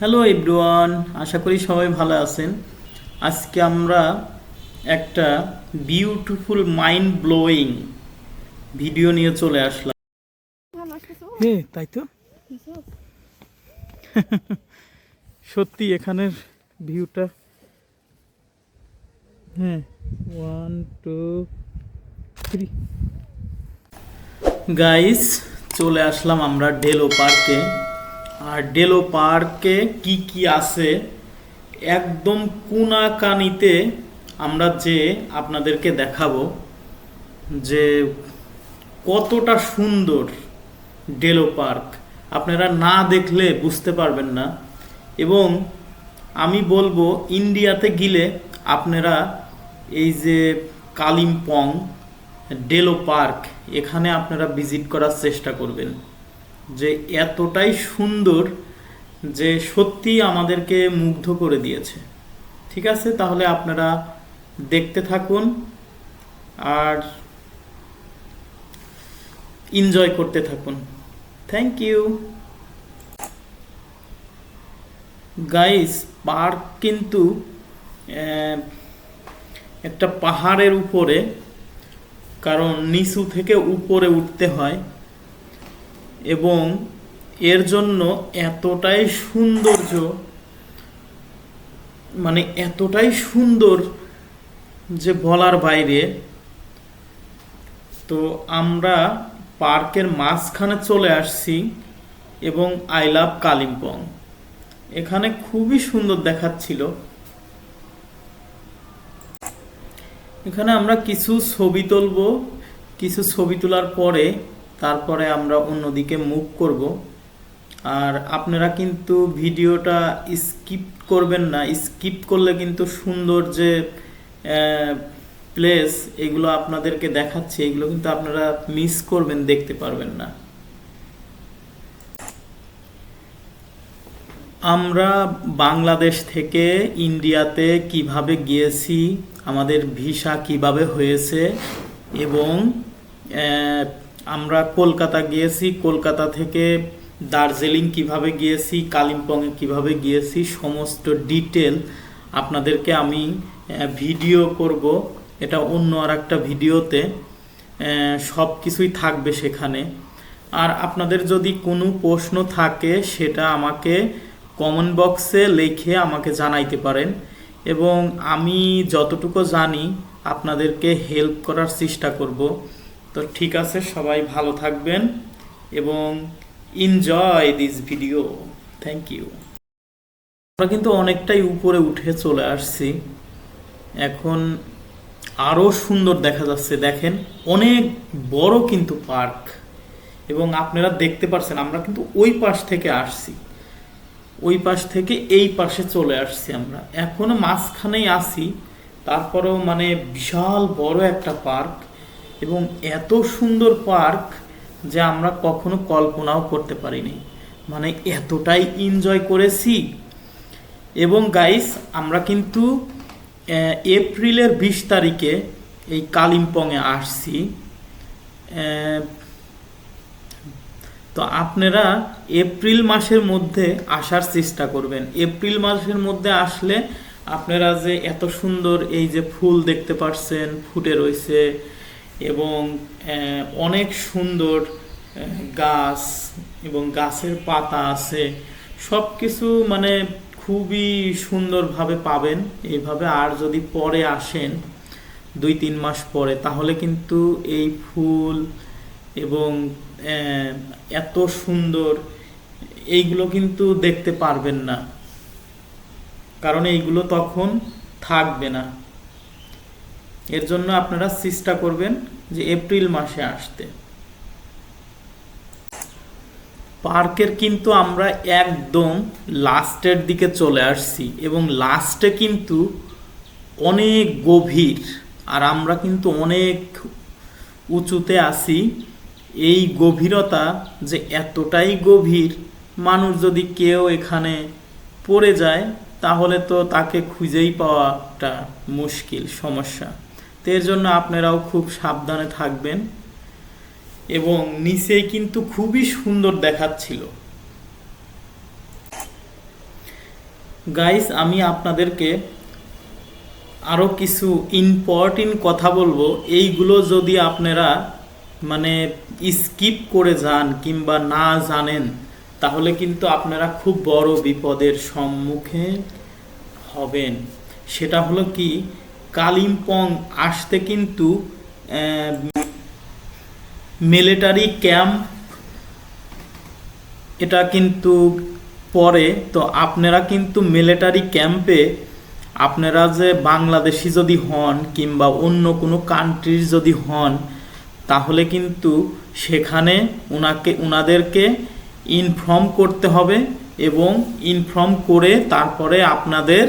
Hello everyone আশা করি সবাই ভালো আছেন। আজকে আমরা একটা বিউটিফুল মাইন্ড ব্লোয়িং ভিডিও নিয়ে চলে আসলাম। হ্যাঁ তাই তো। সত্যি এখানের ভিউটা হ্যাঁ ওয়ান টু থ্রি গাইস চলে আসলাম আমরা ডেলো পার্কে আর ডেলো পার্কে কি কি আছে, একদম কুনাকানিতে আমরা যে আপনাদেরকে দেখাবো, যে কতটা সুন্দর ডেলো পার্ক আপনারা না দেখলে বুঝতে পারবেন না। এবং আমি বলব ইন্ডিয়াতে গেলে আপনারা এই যে কালিম্পং ডেলো পার্ক এখানে আপনারা ভিজিট করার চেষ্টা করবেন। যে এতটাই সুন্দর যে সত্যি আমাদেরকে মুগ্ধ করে দিয়েছে। ঠিক আছে? তাহলে আপনারা দেখতে থাকুন আর এনজয় করতে থাকুন। থ্যাংক ইউ গাইস পার্ক কিন্তু একটা পাহাড়ের উপরে, কারণ নিচু থেকে উপরে উঠতে হয়। এবং এর জন্য এতটাই সৌন্দর্য মানে এতটাই সুন্দর যে বলার বাইরে, তো আমরা পার্কের মাঝখানে চলে আসছি এবং আই লাভ কালিম্পং এখানে খুবই সুন্দর দেখাচ্ছিল। এখানে আমরা কিছু ছবি তুলবো, কিছু ছবি তোলার পরে তারপরে আমরা অন্যদিকে মুভ করব। আর আপনারা কিন্তু ভিডিওটা স্কিপ করবেন না স্কিপ করলে কিন্তু সুন্দর যে প্লেস এগুলো আপনাদেরকে দেখাচ্ছি, এগুলো কিন্তু আপনারা মিস করবেন, দেখতে পারবেন না। আমরা বাংলাদেশ থেকে ইন্ডিয়াতে কীভাবে গিয়েছি, আমাদের ভিসা কীভাবে হয়েছে এবং আমরা কলকাতা গিয়েছি, কলকাতা থেকে দার্জিলিং কীভাবে গিয়েছি, কালিম্পংয়ে কীভাবে গিয়েছি, সমস্ত ডিটেল আপনাদেরকে আমি ভিডিও করব। এটা অন্য আর একটা ভিডিওতে সব কিছুই থাকবে সেখানে। আর আপনাদের যদি কোনো প্রশ্ন থাকে, সেটা আমাকে কমেন্ট বক্সে লিখে আমাকে জানাইতে পারেন। এবং আমি যতটুকু জানি, আপনাদেরকে হেল্প করার চেষ্টা করব। তো ঠিক আছে, সবাই ভালো থাকবেন এবং enjoy this video thank you আমরা কিন্তু অনেকটাই উপরে উঠে চলে আসছি। এখন আরও সুন্দর দেখা যাচ্ছে, দেখেন, অনেক বড় কিন্তু পার্ক। এবং আপনারা দেখতে পারছেন, আমরা কিন্তু ওই পাশ থেকে আসছি। ওই পাশ থেকে এই পাশে চলে আসছি আমরা। এখনও মাঝখানেই আসি তারপরেও মানে বিশাল বড় একটা পার্ক। এবং এত সুন্দর পার্ক যে আমরা কখনো কল্পনাও করতে পারিনি। মানে এতটাই এনজয় করেছি। এবং গাইস আমরা কিন্তু এপ্রিলের বিশ তারিখে এই কালিম্পংয়ে আসছি। তো আপনারা এপ্রিল মাসের মধ্যে আসার চেষ্টা করবেন। এপ্রিল মাসের মধ্যে আসলে আপনারা যে এত সুন্দর এই যে ফুল দেখতে পাচ্ছেন ফুটে রয়েছে এবং অনেক সুন্দর গাছ এবং গাছের পাতা আছে। সব কিছু মানে খুবই সুন্দরভাবে পাবেন। এইভাবে আর যদি পরে আসেন দুই, তিন মাস পরে, তাহলে কিন্তু এই ফুল এবং এত সুন্দর এইগুলো কিন্তু দেখতে পারবেন না। কারণ এইগুলো তখন থাকবে না। এর জন্য আপনারা চেষ্টা করবেন যে এপ্রিল মাসে আসতে। পার্কের কিন্তু আমরা একদম লাস্টের দিকে চলে আসছি এবং লাস্টে কিন্তু অনেক গভীর আর আমরা কিন্তু অনেক উঁচুতে আছি। এই গভীরতা যে এতটাই গভীর, মানুষ যদি কেউ এখানে পড়ে যায়, তাহলে তো তাকে খুঁজেই পাওয়াটা মুশকিল, সমস্যা। এর জন্য আপনারাও খুব সাবধানে থাকবেন। এবং নিচে কিন্তু খুবই সুন্দর দেখাচ্ছিল। গাইস আমি আপনাদেরকে আরও কিছু ইম্পর্টেন্ট কথা বলব। এইগুলো যদি আপনারা মানে স্কিপ করে যান কিংবা না জানেন, তাহলে কিন্তু আপনারা খুব বড় বিপদের সম্মুখে হবেন। সেটা হলো কি কালিম্পং আসতে কিন্তু মিলিটারি ক্যাম্প এটা কিন্তু পরে। তো আপনারা কিন্তু মিলিটারি ক্যাম্পে আপনারা যে বাংলাদেশি যদি হন কিংবা অন্য কোনো কান্ট্রির যদি হন, তাহলে কিন্তু সেখানে ওনাকে ওনাদেরকে ইনফর্ম করতে হবে এবং ইনফর্ম করে তারপরে আপনাদের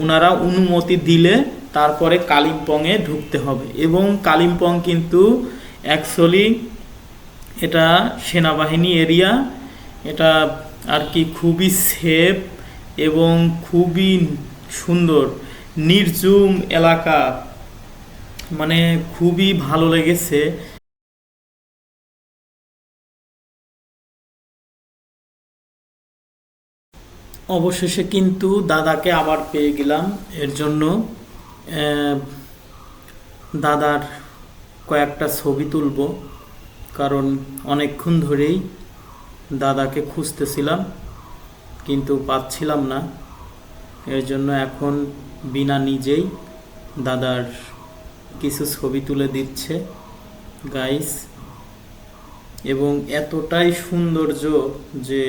ওনারা অনুমতি দিলে তারপরে কালিম্পংয়ে ঢুকতে হবে। এবং কালিম্পং কিন্তু অ্যাকচুয়ালি এটা সেনাবাহিনী এরিয়া এটা আর কি খুবই সেফ এবং খুবই সুন্দর নির্জুম এলাকা। মানে খুবই ভালো লেগেছে। অবশেষে কিন্তু দাদাকে আবার পেয়ে গেলাম। এর জন্য দাদার কয়েকটা ছবি তুলব, কারণ অনেকক্ষণ ধরেই দাদাকে খুঁজতেছিলাম, কিন্তু পাচ্ছিলাম না। এর জন্য এখন বিনা নিজেই দাদার কিছু ছবি তুলে দিচ্ছে গাইস এবং এতটাই সৌন্দর্য যে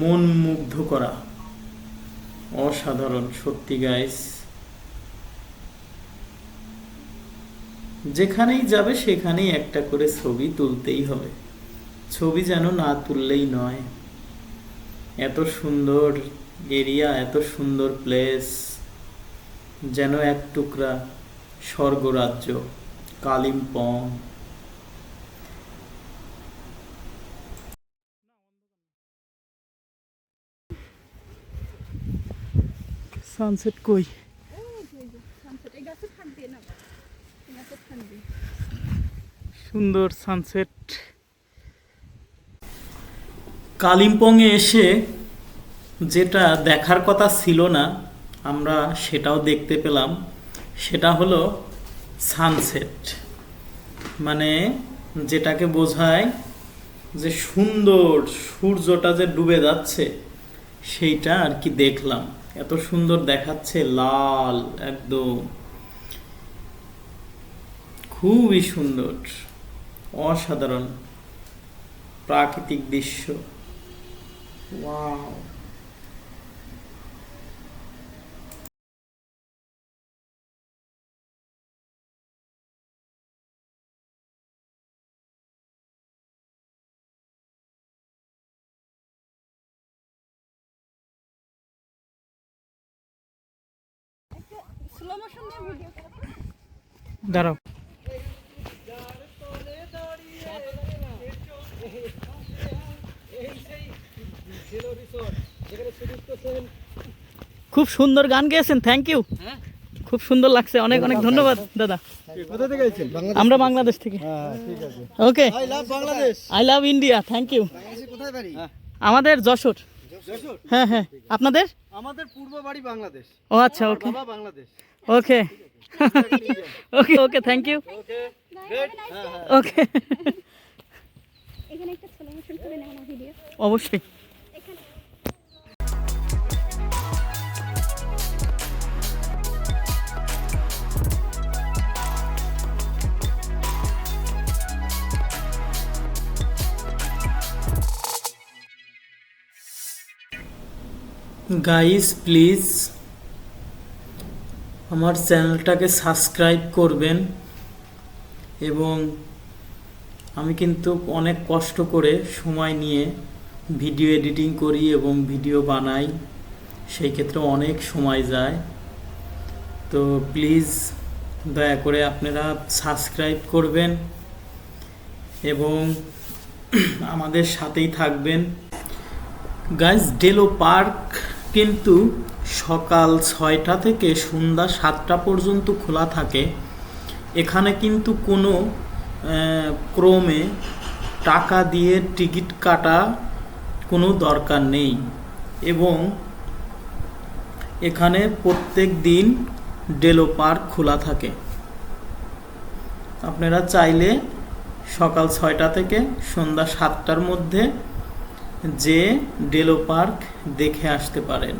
মন মুগ্ধ করা। অসাধারণ, সত্যি গাইস যেখানেই যাবে সেখানেই একটা করে ছবি তুলতেই হবে। ছবি যেন না তুললেই নয়। এত সুন্দর এরিয়া এত সুন্দর প্লেস যেন এক টুকরা স্বর্গরাজ্য, কালিম্পং। সানসেট কই? সুন্দর সানসেট কালিম্পংয়ে এসে যেটা দেখার কথা ছিল না, আমরা সেটাও দেখতে পেলাম। সেটা হলো সানসেট মানে যেটাকে বোঝায় যে সুন্দর সূর্যটা যে ডুবে যাচ্ছে, সেইটা আর কি দেখলাম। এত সুন্দর দেখাচ্ছে লাল একদম। খুবই সুন্দর অসাধারণ প্রাকৃতিক দৃশ্য। ওয়াও। দাঁড়াও। খুব সুন্দর গান গেয়েছেন থ্যাংক ইউ খুব সুন্দর লাগছে অনেক অনেক ধন্যবাদ দাদা। কোথা থেকে আমরা বাংলাদেশ থেকে। Okay I love India thank you আমাদের যশোর। যশোর? হ্যাঁ হ্যাঁ। আপনাদের? আমাদের পূর্ব বাড়ি বাংলাদেশ। ও আচ্ছা okay Bangladesh. Okay okay okay thank you okay great হ্যাঁ হ্যাঁ ওকে এখানে একটা স্লো মোশন করে নেওয়া ভিডিও অবশ্যই এখানে গাইস প্লিজ আমার চ্যানেলটাকে সাবস্ক্রাইব করবেন এবং আমি কিন্তু অনেক কষ্ট করে সময় নিয়ে ভিডিও এডিটিং করি এবং ভিডিও বানাই। সেই ক্ষেত্রে অনেক সময় যায়। তো প্লিজ দয়া করে আপনারা সাবস্ক্রাইব করবেন এবং আমাদের সাথেই থাকবেন। গাইজ ডেলো পার্ক কিন্তু সকাল ছয়টা থেকে সন্ধ্যা সাতটা পর্যন্ত খোলা থাকে। এখানে কিন্তু কোনো ক্রমে টাকা দিয়ে টিকিট কাটা কোনো দরকার নেই এবং এখানে প্রত্যেক দিন ডেলো পার্ক খোলা থাকে। আপনারা চাইলে সকাল ছয়টা থেকে সন্ধ্যা সাতটার মধ্যে যে ডেলো পার্ক দেখে আসতে পারেন।